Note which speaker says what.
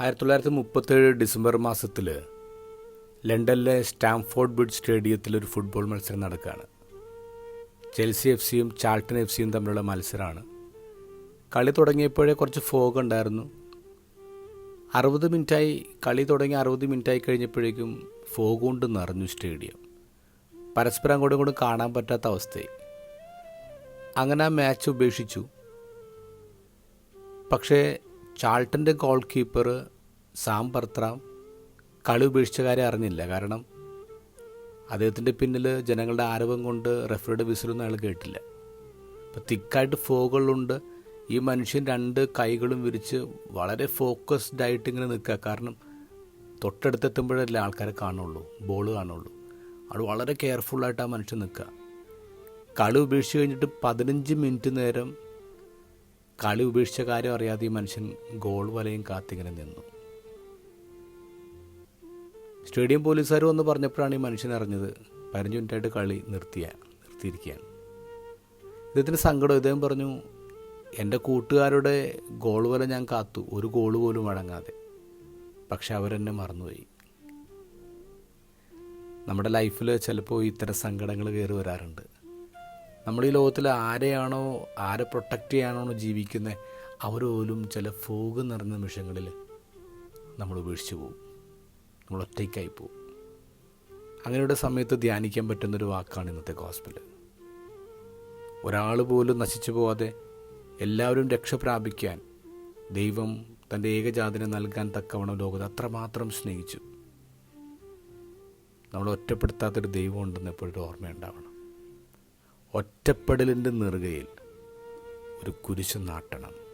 Speaker 1: ആയിരത്തി തൊള്ളായിരത്തി മുപ്പത്തേഴ് ഡിസംബർ മാസത്തിൽ ലണ്ടനിലെ സ്റ്റാംഫോർഡ് ബ്രിഡ്ജ് സ്റ്റേഡിയത്തിൽ ഒരു ഫുട്ബോൾ മത്സരം നടക്കുകയാണ്. ചെൽസി എഫ് സിയും ചാൾട്ടൺ എഫ് സിയും തമ്മിലുള്ള മത്സരമാണ്. കളി തുടങ്ങിയപ്പോഴേ കുറച്ച് ഫോഗ് ഉണ്ടായിരുന്നു. അറുപത് മിനിറ്റായി കളി തുടങ്ങി അറുപത് മിനിറ്റായി കഴിഞ്ഞപ്പോഴേക്കും ഫോഗ് കൊണ്ട് നിറഞ്ഞു സ്റ്റേഡിയം. പരസ്പരം അങ്ങോട്ടും ഇങ്ങോട്ടും കാണാൻ പറ്റാത്ത അവസ്ഥയായി. അങ്ങനെ ആ മാച്ച് ഉപേക്ഷിച്ചു. പക്ഷേ ചാൾട്ടന്റെ ഗോൾ കീപ്പർ സാം ബർത്രാം കളി ഉപേക്ഷിച്ച കാര്യം അറിഞ്ഞില്ല. കാരണം അദ്ദേഹത്തിന്റെ പിന്നിൽ ജനങ്ങളുടെ ആരവം കൊണ്ട് റെഫറിയുടെ വിസിലൊന്നും അയാൾ കേട്ടില്ല. അപ്പോൾ തിക്കായിട്ട് ഫോകളുണ്ട് ഈ മനുഷ്യൻ രണ്ട് കൈകളും വിരിച്ച് വളരെ ഫോക്കസ്ഡ് ആയിട്ട് ഇങ്ങനെ നിൽക്കുക. കാരണം തൊട്ടടുത്തെത്തുമ്പോഴല്ലേ ആൾക്കാരെ കാണുള്ളൂ ബോൾ കാണുള്ളൂ. അവിടെ വളരെ കെയർഫുള്ളായിട്ട് ആ മനുഷ്യൻ നിൽക്കുക. കളി ഉപേക്ഷിച്ച് കഴിഞ്ഞിട്ട് പതിനഞ്ച് മിനിറ്റ് നേരം കളി ഉപേക്ഷിച്ച കാര്യം അറിയാതെ ഈ മനുഷ്യൻ ഗോൾ വലയും കാത്തിങ്ങനെ നിന്നു. സ്റ്റേഡിയം പോലീസുകാർ വന്ന് പറഞ്ഞപ്പോഴാണ് ഈ മനുഷ്യൻ അറിഞ്ഞത് പതിനഞ്ച് മിനിറ്റായിട്ട് കളി നിർത്തിയ നിർത്തിയിരിക്കുകയാണ്. ഇദ്ദേഹത്തിന് സങ്കടം ഇദ്ദേഹം പറഞ്ഞു എന്റെ കൂട്ടുകാരുടെ ഗോൾ വല ഞാൻ കാത്തു ഒരു ഗോൾ പോലും വഴങ്ങാതെ പക്ഷെ അവരെന്നെ മറന്നുപോയി. നമ്മുടെ ലൈഫിൽ ചിലപ്പോൾ ഇത്തരം സങ്കടങ്ങൾ കയറി വരാറുണ്ട്. നമ്മൾ ഈ ലോകത്തിൽ ആരെയാണോ ആരെ പ്രൊട്ടക്റ്റ് ചെയ്യാനാണോ ജീവിക്കുന്നത് അവർ പോലും ചില ഫോഗ് നിറഞ്ഞ നിമിഷങ്ങളിൽ നമ്മൾ ഉപേക്ഷിച്ച് പോകും. നമ്മൾ ഒറ്റയ്ക്കായി പോകും. അങ്ങനെയുള്ള സമയത്ത് ധ്യാനിക്കാൻ പറ്റുന്നൊരു വാക്കാണ് ഇന്നത്തെ ഗോസ്പിൽ ഒരാൾ പോലും നശിച്ചു പോവാതെ എല്ലാവരും രക്ഷ പ്രാപിക്കാൻ ദൈവം തന്റെ ഏകജാതിനെ നൽകാൻ തക്കവണ്ണം ലോകത്തെ അത്രമാത്രം സ്നേഹിച്ചു. നമ്മൾ ഒറ്റപ്പെടുത്താത്തൊരു ദൈവം ഉണ്ടെന്ന് എപ്പോഴും ഓർമ്മയുണ്ടാവണം. ഒറ്റപ്പെടലിന്റെ നെറുകയിൽ ഒരു കുരിശ് നാട്ടണം.